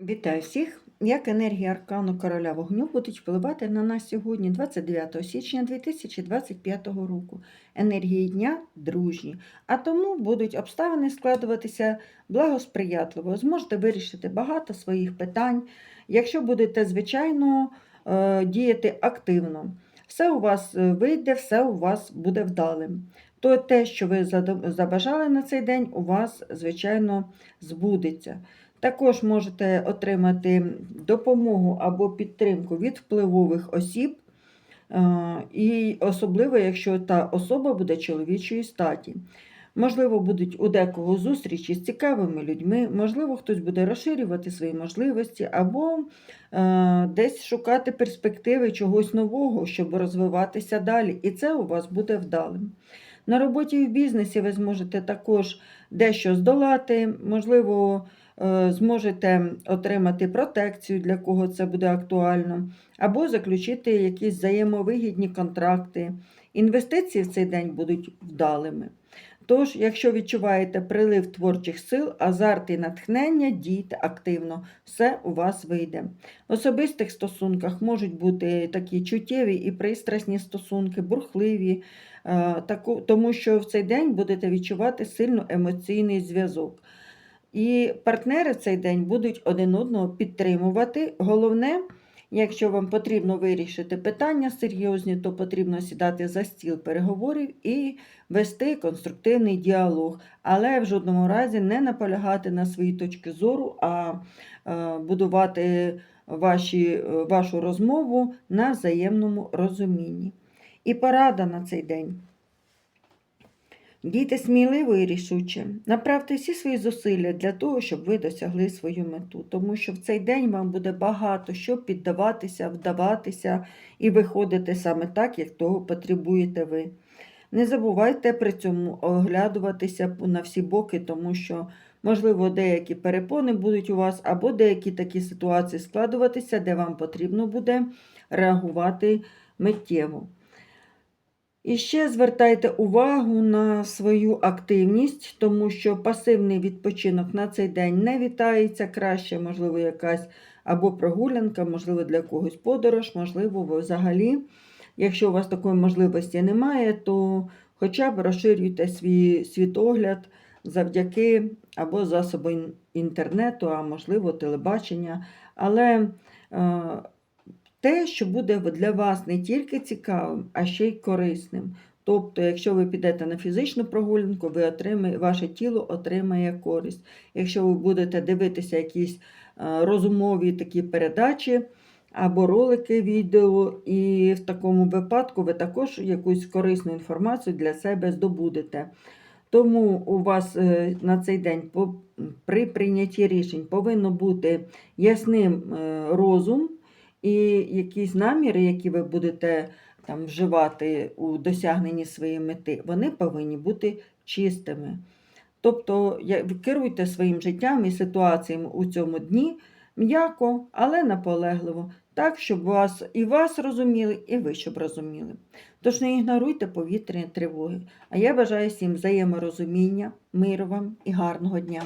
Вітаю всіх! Як енергія аркану короля вогню будуть впливати на нас сьогодні, 29 січня 2025 року. Енергії дня дружні, а тому будуть обставини складуватися благосприятливо. Зможете вирішити багато своїх питань, якщо будете, звичайно, е, діяти активно. Все у вас е, вийде, все у вас буде вдалим. То те, що ви забажали на цей день, у вас, звичайно, збудеться. Також можете отримати допомогу або підтримку від впливових осіб, е, і особливо, якщо та особа буде чоловічої статі. Можливо, будуть у декого зустрічі з цікавими людьми, можливо, хтось буде розширювати свої можливості, або е, десь шукати перспективи чогось нового, щоб розвиватися далі. І це у вас буде вдалим. На роботі і в бізнесі ви зможете також дещо здолати, можливо, зможете отримати протекцію, для кого це буде актуально, або заключити якісь взаємовигідні контракти. Інвестиції в цей день будуть вдалими. Тож, якщо відчуваєте прилив творчих сил, азарт і натхнення, дійте активно, все у вас вийде. В особистих стосунках можуть бути такі чуттєві і пристрасні стосунки, бурхливі, е, тому що в цей день будете відчувати сильно емоційний зв'язок. І партнери в цей день будуть один одного підтримувати. Головне, якщо вам потрібно вирішити питання серйозні, то потрібно сідати за стіл переговорів і вести конструктивний діалог, але в жодному разі не наполягати на своїй точці зору, а е, будувати ваші, вашу розмову на взаємному розумінні. І порада на цей день. Дійте сміливо і рішуче. Направте всі свої зусилля для того, щоб ви досягли свою мету, тому що в цей день вам буде багато що піддаватися, вдаватися і виходити саме так, як того потребуєте ви. Не забувайте при цьому оглядуватися на всі боки, тому що, можливо, деякі перепони будуть у вас, або деякі такі ситуації складуватися, де вам потрібно буде реагувати миттєво. І ще звертайте увагу на свою активність, тому що пасивний відпочинок на цей день не вітається краще, можливо, якась або прогулянка, можливо, для когось подорож, можливо, взагалі, якщо у вас такої можливості немає, то хоча б розширюйте свій світогляд завдяки або засобу ін- інтернету, а можливо, телебачення. Але е, те, що буде для вас не тільки цікавим, а ще й корисним. Тобто, якщо ви підете на фізичну прогулянку, ви отримає, ваше тіло отримає користь. Якщо ви будете дивитися якісь е, розумові такі передачі або ролики відео, і в такому випадку ви також якусь корисну інформацію для себе здобудете. Тому у вас е, на цей день при прийнятті рішень повинно бути ясним е, розум і якісь наміри, які ви будете там вживати у досягненні своєї мети, вони повинні бути чистими. Тобто керуйте своїм життям і ситуаціями у цьому дні м'яко, але наполегливо, так, щоб вас і вас розуміли, і ви щоб розуміли. Тож не ігноруйте повітряні тривоги. А я бажаю всім взаєморозуміння, миру вам і гарного дня.